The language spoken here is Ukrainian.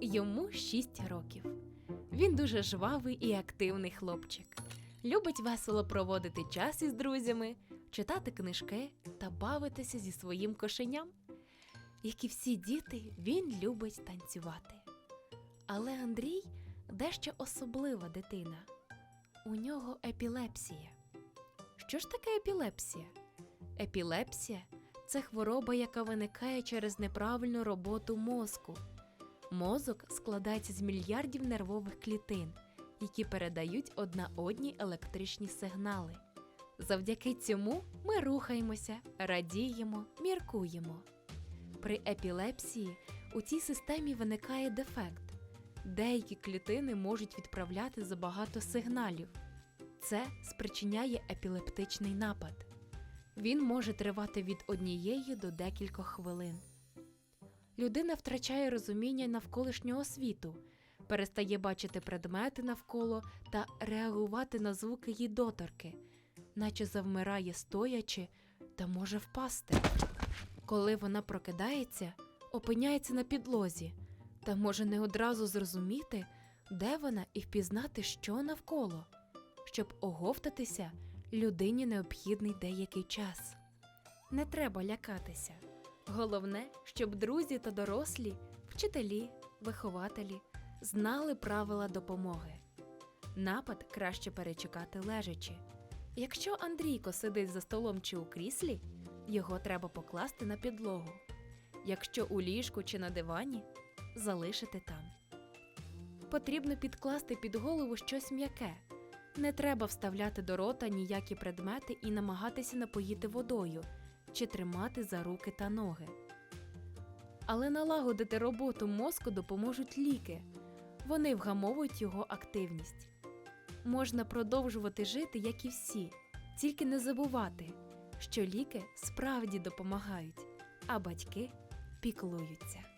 Йому 6 років. Він дуже жвавий і активний хлопчик. Любить весело проводити час із друзями, читати книжки та бавитися зі своїм кошеням. Як і всі діти, він любить танцювати. Але Андрій дещо особлива дитина. У нього епілепсія. Що ж таке епілепсія? Епілепсія це хвороба, яка виникає через неправильну роботу мозку. Мозок складається з мільярдів нервових клітин, які передають одна одній електричні сигнали. Завдяки цьому ми рухаємося, радіємо, міркуємо. При епілепсії у цій системі виникає дефект. Деякі клітини можуть відправляти забагато сигналів. Це спричиняє епілептичний напад. Він може тривати від однієї до декількох хвилин. Людина втрачає розуміння навколишнього світу, перестає бачити предмети навколо та реагувати на звуки її доторки, наче завмирає стоячи та може впасти. Коли вона прокидається, опиняється на підлозі та може не одразу зрозуміти, де вона і впізнати, що навколо. Щоб оговтатися, людині необхідний деякий час. Не треба лякатися. Головне, щоб друзі та дорослі, вчителі, вихователі знали правила допомоги. Напад краще перечекати лежачи. Якщо Андрійко сидить за столом чи у кріслі, його треба покласти на підлогу. Якщо у ліжку чи на дивані, залишити там. Потрібно підкласти під голову щось м'яке. Не треба вставляти до рота ніякі предмети і намагатися напоїти водою чи тримати за руки та ноги. Але налагодити роботу мозку допоможуть ліки. Вони вгамовують його активність. Можна продовжувати жити, як і всі, тільки не забувати, що ліки справді допомагають, а батьки піклуються.